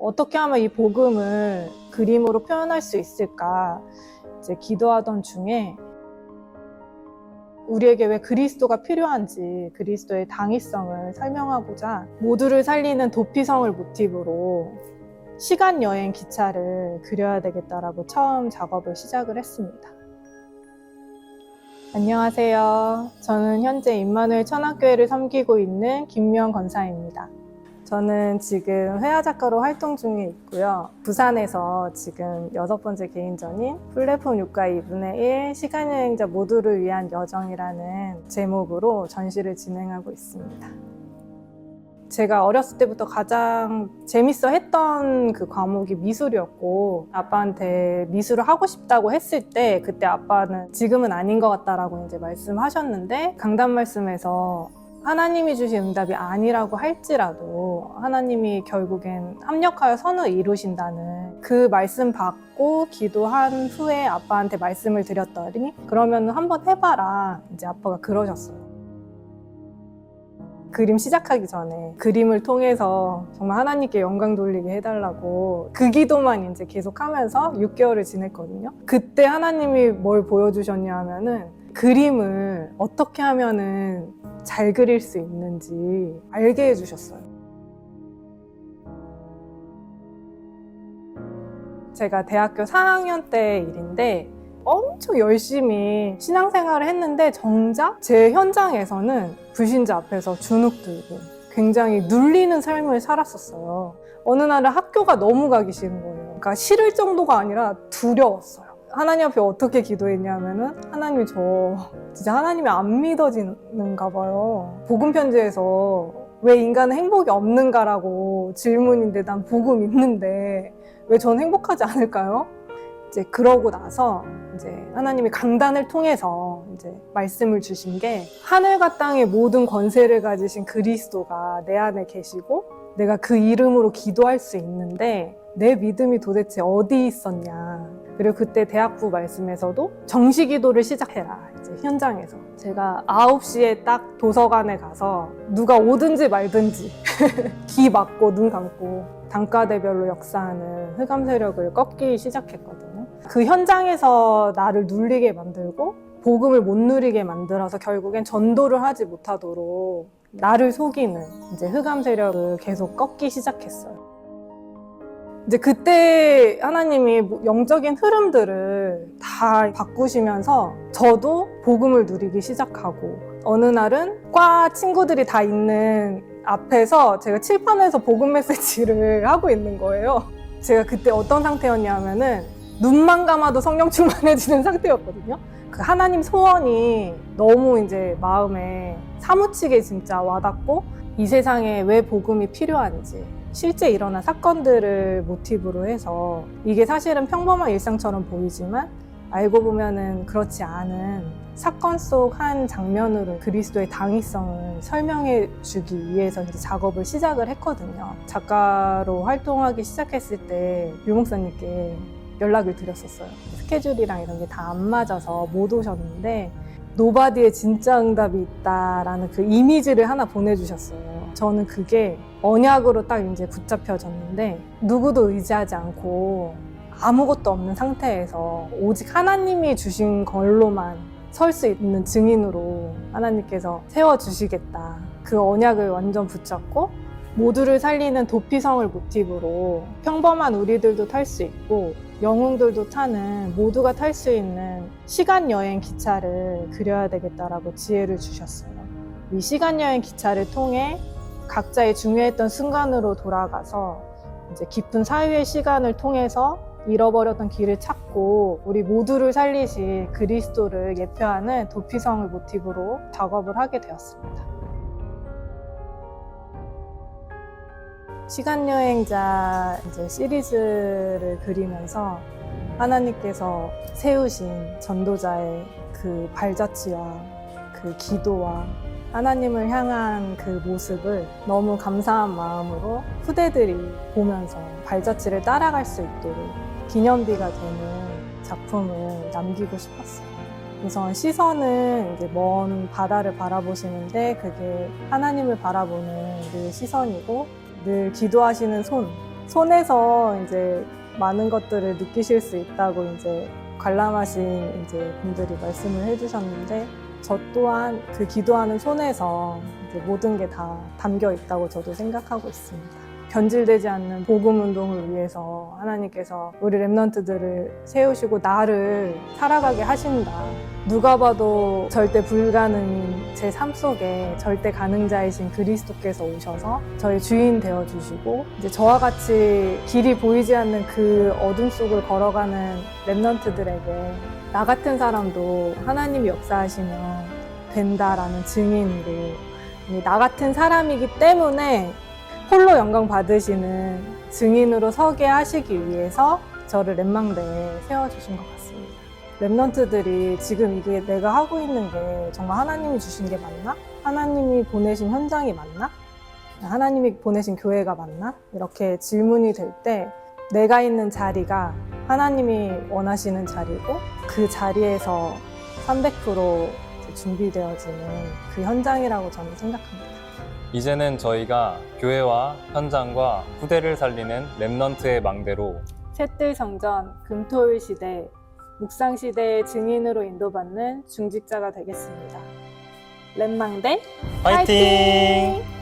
어떻게 하면 이 복음을 그림으로 표현할 수 있을까 이제 기도하던 중에 우리에게 왜 그리스도가 필요한지 그리스도의 당위성을 설명하고자 모두를 살리는 도피성을 모티브로 시간 여행 기차를 그려야 되겠다라고 처음 작업을 시작을 했습니다. 안녕하세요. 저는 현재 임마누엘 천학교회를 섬기고 있는 김명 권사입니다. 저는 지금 회화 작가로 활동 중에 있고요. 부산에서 지금 여섯 번째 개인전인 플랫폼 6과 2분의 1 시간 여행자 모두를 위한 여정이라는 제목으로 전시를 진행하고 있습니다. 제가 어렸을 때부터 가장 재밌어 했던 그 과목이 미술이었고 아빠한테 미술을 하고 싶다고 했을 때 그때 아빠는 지금은 아닌 것 같다라고 이제 말씀하셨는데 강단 말씀에서 하나님이 주신 응답이 아니라고 할지라도 하나님이 결국엔 합력하여 선을 이루신다는 그 말씀 받고 기도한 후에 아빠한테 말씀을 드렸더니 그러면 한번 해봐라 이제 아빠가 그러셨어요. 그림 시작하기 전에 그림을 통해서 정말 하나님께 영광 돌리게 해달라고 그 기도만 이제 계속 하면서 6개월을 지냈거든요. 그때 하나님이 뭘 보여주셨냐 하면은 그림을 어떻게 하면은 잘 그릴 수 있는지 알게 해주셨어요. 제가 대학교 4학년 때 일인데 엄청 열심히 신앙생활을 했는데 정작 제 현장에서는 불신자 앞에서 주눅 들고 굉장히 눌리는 삶을 살았었어요. 어느 날은 학교가 너무 가기 싫은 거예요. 그러니까 싫을 정도가 아니라 두려웠어요. 하나님 앞에 어떻게 기도했냐면은 하나님이 저 진짜 하나님이 안 믿어지는가 봐요. 복음 편지에서 왜 인간은 행복이 없는가라고 질문인데 난 복음 있는데 왜 전 행복하지 않을까요? 이제 그러고 나서 이제 하나님이 강단을 통해서 이제 말씀을 주신 게 하늘과 땅의 모든 권세를 가지신 그리스도가 내 안에 계시고 내가 그 이름으로 기도할 수 있는데 내 믿음이 도대체 어디 있었냐. 그리고 그때 대학부 말씀에서도 정시 기도를 시작해라. 이제 현장에서. 제가 9시에 딱 도서관에 가서 누가 오든지 말든지 귀 막고 눈 감고 단가대별로 역사하는 흑암 세력을 꺾기 시작했거든요. 그 현장에서 나를 눌리게 만들고 복음을 못 누리게 만들어서 결국엔 전도를 하지 못하도록 나를 속이는 이제 흑암 세력을 계속 꺾기 시작했어요. 이제 그때 하나님이 뭐 영적인 흐름들을 다 바꾸시면서 저도 복음을 누리기 시작하고 어느 날은 과 친구들이 다 있는 앞에서 제가 칠판에서 복음 메시지를 하고 있는 거예요. 제가 그때 어떤 상태였냐면은 눈만 감아도 성령 충만해지는 상태였거든요. 그 하나님 소원이 너무 이제 마음에 사무치게 진짜 와닿고 이 세상에 왜 복음이 필요한지 실제 일어난 사건들을 모티브로 해서 이게 사실은 평범한 일상처럼 보이지만 알고 보면은 그렇지 않은 사건 속 한 장면으로 그리스도의 당위성을 설명해 주기 위해서 이제 작업을 시작을 했거든요. 작가로 활동하기 시작했을 때 류목사님께 연락을 드렸었어요. 스케줄이랑 이런 게 다 안 맞아서 못 오셨는데 노바디에 진짜 응답이 있다라는 그 이미지를 하나 보내주셨어요. 저는 그게 언약으로 딱 이제 붙잡혀졌는데 누구도 의지하지 않고 아무것도 없는 상태에서 오직 하나님이 주신 걸로만 설 수 있는 증인으로 하나님께서 세워주시겠다. 그 언약을 완전 붙잡고 모두를 살리는 도피성을 모티브로 평범한 우리들도 탈 수 있고 영웅들도 타는 모두가 탈 수 있는 시간 여행 기차를 그려야 되겠다라고 지혜를 주셨어요. 이 시간 여행 기차를 통해 각자의 중요했던 순간으로 돌아가서 이제 깊은 사유의 시간을 통해서 잃어버렸던 길을 찾고 우리 모두를 살리실 그리스도를 예표하는 도피성을 모티브로 작업을 하게 되었습니다. 시간 여행자 이제 시리즈를 그리면서 하나님께서 세우신 전도자의 그 발자취와 그 기도와 하나님을 향한 그 모습을 너무 감사한 마음으로 후대들이 보면서 발자취를 따라갈 수 있도록 기념비가 되는 작품을 남기고 싶었어요. 우선 시선은 이제 먼 바다를 바라보시는데 그게 하나님을 바라보는 그 시선이고 늘 기도하시는 손 손에서 이제 많은 것들을 느끼실 수 있다고 이제 관람하신 이제 분들이 말씀을 해주셨는데 저 또한 그 기도하는 손에서 모든 게 다 담겨 있다고 저도 생각하고 있습니다. 변질되지 않는 복음 운동을 위해서 하나님께서 우리 랩런트들을 세우시고 나를 살아가게 하신다. 누가 봐도 절대 불가능인 제 삶 속에 절대 가능자이신 그리스도께서 오셔서 저의 주인 되어 주시고 이제 저와 같이 길이 보이지 않는 그 어둠 속을 걸어가는 랩런트들에게 나 같은 사람도 하나님이 역사하시면 된다라는 증인으로 이나 같은 사람이기 때문에 홀로 영광 받으시는 증인으로 서게 하시기 위해서 저를 랩망대에 세워주신 것 같습니다. 랩런트들이 지금 이게 내가 하고 있는 게 정말 하나님이 주신 게 맞나? 하나님이 보내신 현장이 맞나? 하나님이 보내신 교회가 맞나? 이렇게 질문이 될 때 내가 있는 자리가 하나님이 원하시는 자리고 그 자리에서 300% 이제 준비되어지는 그 현장이라고 저는 생각합니다. 이제는 저희가 교회와 현장과 후대를 살리는 랩넌트의 망대로 셋들 성전 금토일 시대 묵상 시대의 증인으로 인도받는 중직자가 되겠습니다. 랩망대 화이팅! 화이팅!